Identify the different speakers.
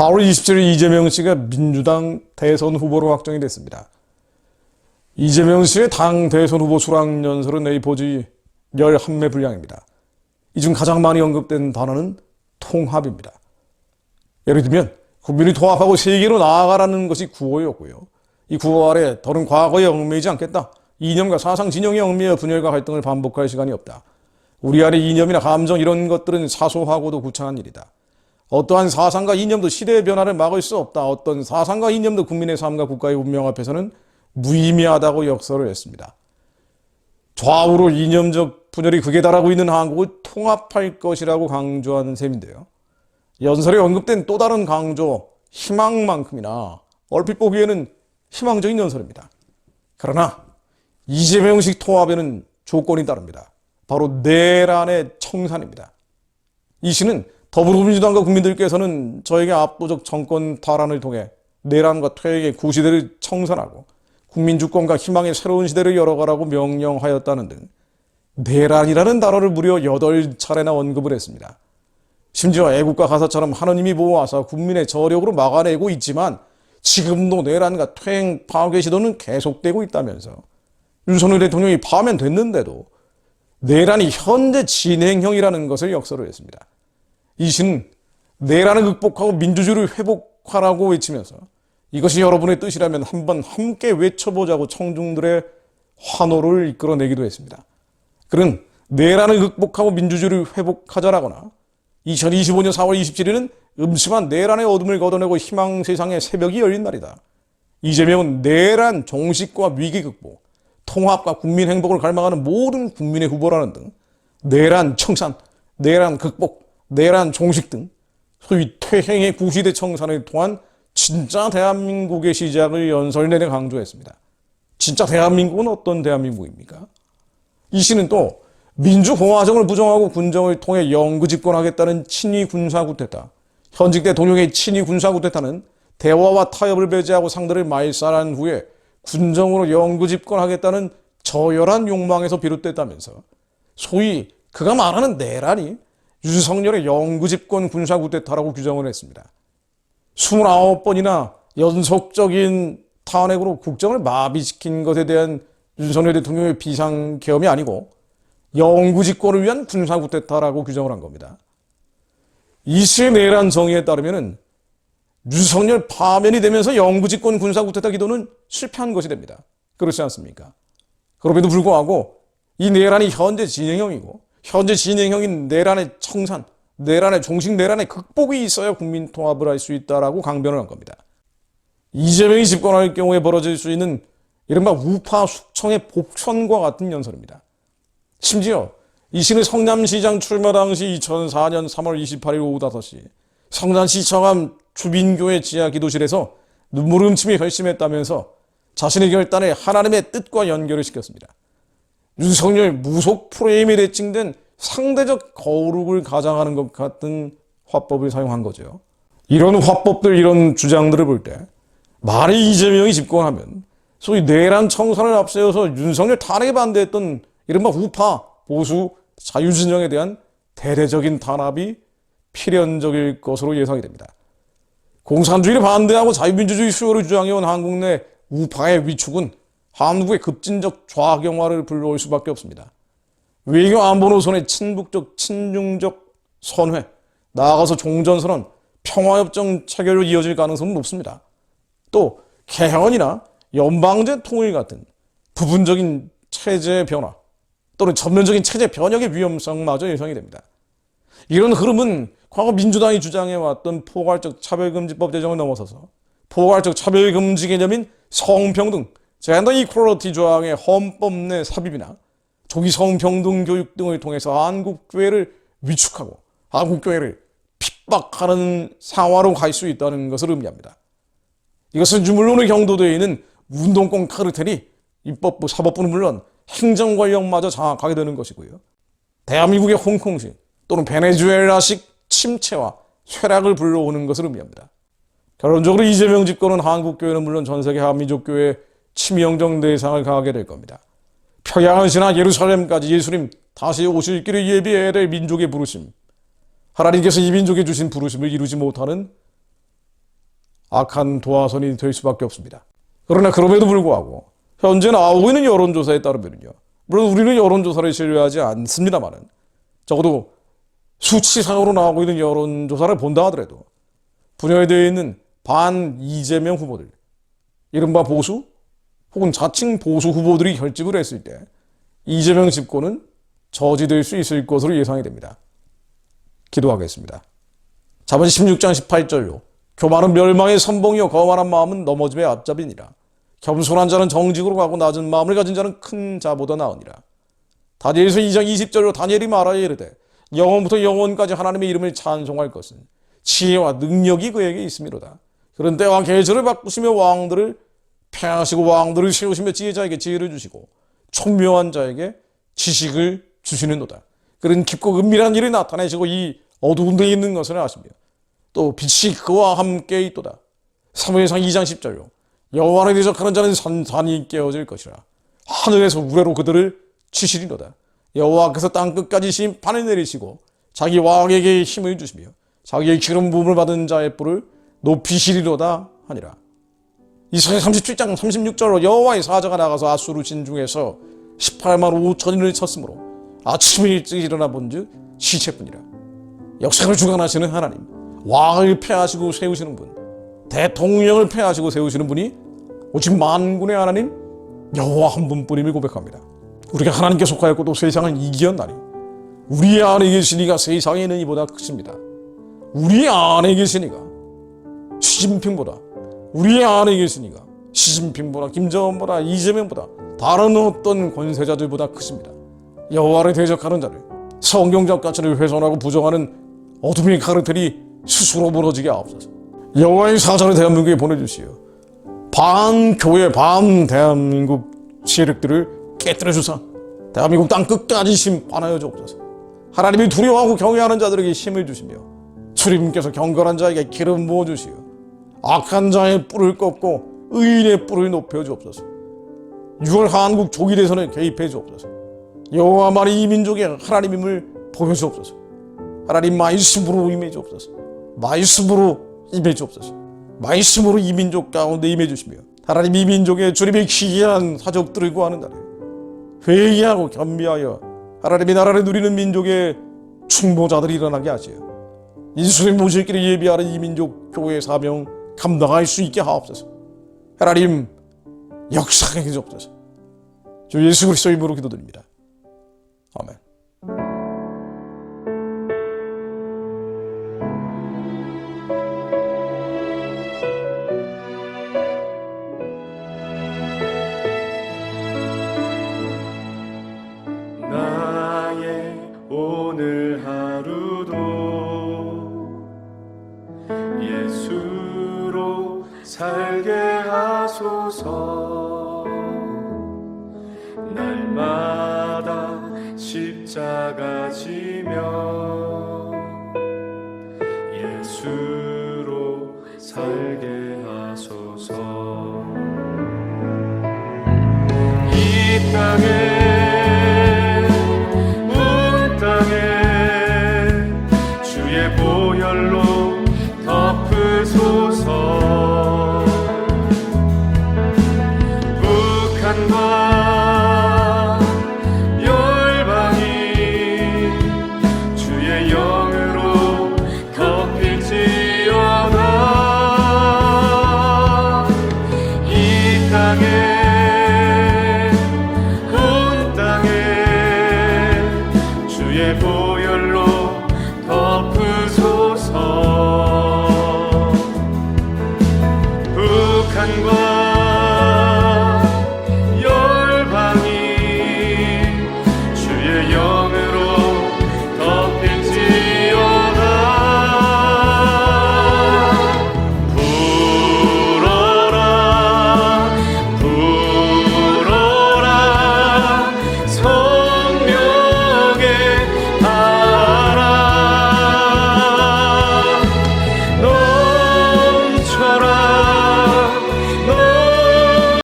Speaker 1: 4월 27일 이재명 씨가 민주당 대선 후보로 확정이 됐습니다. 이재명 씨의 당 대선 후보 수락 연설은 A4지 11매 분량입니다. 이 중 가장 많이 언급된 단어는 통합입니다. 예를 들면 국민이 통합하고 세계로 나아가라는 것이 구호였고요. 이 구호 아래 더는 과거에 얽매이지 않겠다. 이념과 사상 진영에 얽매여 분열과 갈등을 반복할 시간이 없다. 우리 안의 이념이나 감정 이런 것들은 사소하고도 구차한 일이다. 어떠한 사상과 이념도 시대의 변화를 막을 수 없다. 어떤 사상과 이념도 국민의 삶과 국가의 운명 앞에서는 무의미하다고 역설을 했습니다. 좌우로 이념적 분열이 극에 달하고 있는 한국을 통합할 것이라고 강조하는 셈인데요. 연설에 언급된 또 다른 강조, 희망만큼이나 얼핏 보기에는 희망적인 연설입니다. 그러나 이재명식 통합에는 조건이 따릅니다. 바로 내란의 청산입니다. 이 시는 더불어민주당과 국민들께서는 저에게 압도적 정권 탈환을 통해 내란과 퇴행의 구시대를 청산하고 국민 주권과 희망의 새로운 시대를 열어가라고 명령하였다는 등 내란이라는 단어를 무려 8차례나 언급을 했습니다. 심지어 애국가 가사처럼 하느님이 보호하사 국민의 저력으로 막아내고 있지만 지금도 내란과 퇴행 파괴 시도는 계속되고 있다면서 윤석열 대통령이 파면 됐는데도 내란이 현재 진행형이라는 것을 역설을 했습니다. 이 시는 내란을 극복하고 민주주의를 회복하라고 외치면서 이것이 여러분의 뜻이라면 한번 함께 외쳐보자고 청중들의 환호를 이끌어내기도 했습니다. 그는 내란을 극복하고 민주주의를 회복하자라거나 2025년 4월 27일은 음침한 내란의 어둠을 걷어내고 희망 세상의 새벽이 열린 날이다. 이재명은 내란 종식과 위기 극복, 통합과 국민 행복을 갈망하는 모든 국민의 후보라는 등 내란 청산, 내란 극복, 내란 종식 등 소위 퇴행의 구시대 청산을 통한 진짜 대한민국의 시작을 연설 내내 강조했습니다. 진짜 대한민국은 어떤 대한민국입니까? 이 시는 또 민주공화정을 부정하고 군정을 통해 영구 집권하겠다는 친위 군사 구태타, 현직 대통령의 친위 군사 구태타는 대화와 타협을 배제하고 상대를 말살한 후에 군정으로 영구 집권하겠다는 저열한 욕망에서 비롯됐다면서 소위 그가 말하는 내란이 윤석열의 영구 집권 군사 구태타라고 규정을 했습니다. 29번이나 연속적인 탄핵으로 국정을 마비시킨 것에 대한 윤석열 대통령의 비상계엄이 아니고 영구 집권을 위한 군사 구태타라고 규정을 한 겁니다. 이시의 내란 정의에 따르면 윤석열 파면이 되면서 영구 집권 군사 구태타 기도는 실패한 것이 됩니다. 그렇지 않습니까? 그럼에도 불구하고 이 내란이 현재 진행형이고 현재 진행형인 내란의 청산, 내란의 종식 내란의 극복이 있어야 국민 통합을 할 수 있다라고 강변을 한 겁니다. 이재명이 집권할 경우에 벌어질 수 있는 이른바 우파 숙청의 복천과 같은 연설입니다. 심지어 이 시는 성남시장 출마 당시 2004년 3월 28일 오후 5시 성남시 청암 주빈교회 지하 기도실에서 눈물 훔침이 결심했다면서 자신의 결단에 하나님의 뜻과 연결을 시켰습니다. 윤석열 무속 프레임에 대칭된 상대적 거룩을 가장하는 것 같은 화법을 사용한 거죠. 이런 화법들, 이런 주장들을 볼 때, 만약 이재명이 집권하면 소위 내란 청산을 앞세워서 윤석열 탄핵에 반대했던 이른바 우파, 보수, 자유진영에 대한 대대적인 탄압이 필연적일 것으로 예상이 됩니다. 공산주의를 반대하고 자유민주주의 수요를 주장해온 한국 내 우파의 위축은 한국의 급진적 좌경화를 불러올 수밖에 없습니다. 외교 안보 노선의 친북적, 친중적 선회, 나아가서 종전선언, 평화협정 체결로 이어질 가능성은 높습니다. 또 개헌이나 연방제 통일 같은 부분적인 체제 변화 또는 전면적인 체제 변혁의 위험성마저 예상이 됩니다. 이런 흐름은 과거 민주당이 주장해왔던 포괄적 차별금지법 제정을 넘어서서 포괄적 차별금지 개념인 성평등, 젠더 이퀄러티 조항의 헌법 내 삽입이나 조기 성평등 교육 등을 통해서 한국 교회를 위축하고 한국 교회를 핍박하는 상황으로 갈 수 있다는 것을 의미합니다. 이것은 물론의 경도되어 있는 운동권 카르텔이 입법부, 사법부는 물론 행정권력마저 장악하게 되는 것이고요. 대한민국의 홍콩식 또는 베네수엘라식 침체와 쇠락을 불러오는 것을 의미합니다. 결론적으로 이재명 집권은 한국 교회는 물론 전 세계 한민족 교회 치명적 대상을 가하게 될 겁니다. 평양을 지나 예루살렘까지 예수님 다시 오실 길을 예비해야 될 민족의 부르심. 하나님께서 이 민족에 주신 부르심을 이루지 못하는 악한 도화선이 될 수밖에 없습니다. 그러나 그럼에도 불구하고 현재 나오고 있는 여론조사에 따르면요. 물론 우리는 여론조사를 신뢰하지 않습니다만은 적어도 수치상으로 나오고 있는 여론조사를 본다 하더라도 분열되어 있는 반 이재명 후보들, 이른바 보수 혹은 자칭 보수 후보들이 결집을 했을 때 이재명 집권은 저지될 수 있을 것으로 예상이 됩니다. 기도하겠습니다. 자문 16장 18절로 교만은 멸망의 선봉이요 거만한 마음은 넘어짐의 앞잡이니라. 겸손한 자는 정직으로 가고 낮은 마음을 가진 자는 큰 자보다 나으니라. 다니엘서 2장 20절로 다니엘이 말하여 이르되 영원부터 영원까지 하나님의 이름을 찬송할 것은 지혜와 능력이 그에게 있음이로다. 그런 때와 계절을 바꾸시며 왕들을 폐하시고 왕들을 세우시며 지혜자에게 지혜를 주시고 총명한 자에게 지식을 주시는도다. 그런 깊고 은밀한 일이 나타내시고 이 어두운 데 있는 것을 아시며 또 빛이 그와 함께 있도다. 사무엘상 2장 10절로 여호와를 대적하는 자는 산산이 깨어질 것이라. 하늘에서 우레로 그들을 치시리로다. 여호와께서 땅 끝까지 심판을 내리시고 자기 왕에게 힘을 주시며 자기의 기름 부음을 받은 자의 뿔을 높이시리로다 하니라. 이사야 37장 36절로 여호와의 사자가 나가서 아수르 진중에서 18만 5천인을 쳤으므로 아침 일찍 일어나 본즉 시체뿐이라. 역사를 주관하시는 하나님, 왕을 폐하시고 세우시는 분, 대통령을 폐하시고 세우시는 분이 오직 만군의 하나님 여호와 한 분뿐임을 고백합니다. 우리가 하나님께 속하였고 또 세상을 이기었나니 우리 안에 계신 이가 세상에 있는 이보다 크십니다. 우리 안에 계신 이가 시진핑보다 우리 안에 계신 이가 시진핑보다 김정은보다 이재명보다 다른 어떤 권세자들보다 크십니다. 여호와를 대적하는 자를 성경적 가치를 훼손하고 부정하는 어둠의 카르텔이 스스로 무너지게 하옵소서. 여호와의 사자를 대한민국에 보내주시오. 반 교회 반 대한민국 세력들을 깨뜨려 주사 대한민국 땅 끝까지 심판하여 주옵소서. 하나님이 두려워하고 경외하는 자들에게 힘을 주시며 주님께서 경건한 자에게 기름 부어 주시오. 악한 자의 뿔을 꺾고 의인의 뿔을 높여 주옵소서. 6월 한국 조기 대선에 개입해 주옵소서. 여호와만이 이 민족의 하나님임을 보여주옵소서. 하나님 말씀으로 임해 주옵소서. 말씀으로 임해 주옵소서. 말씀으로 이 민족 가운데 임해 주시며 하나님 이 민족의 주님의 기이한 사적들을 구하는 날에 회의하고 겸비하여 하나님의 나라를 누리는 민족의 충보자들이 일어나게 하시어 인수의 모실 길을 예비하는 이 민족 교회 사명 감당할 수 있게 하옵소서. 하나님 역사하게 주옵소서. 주 예수 그리스도 이름으로 기도드립니다. 아멘.
Speaker 2: 살게 하소서. 날마다 십자가 지며 예수로 살게 하소서. 이 땅에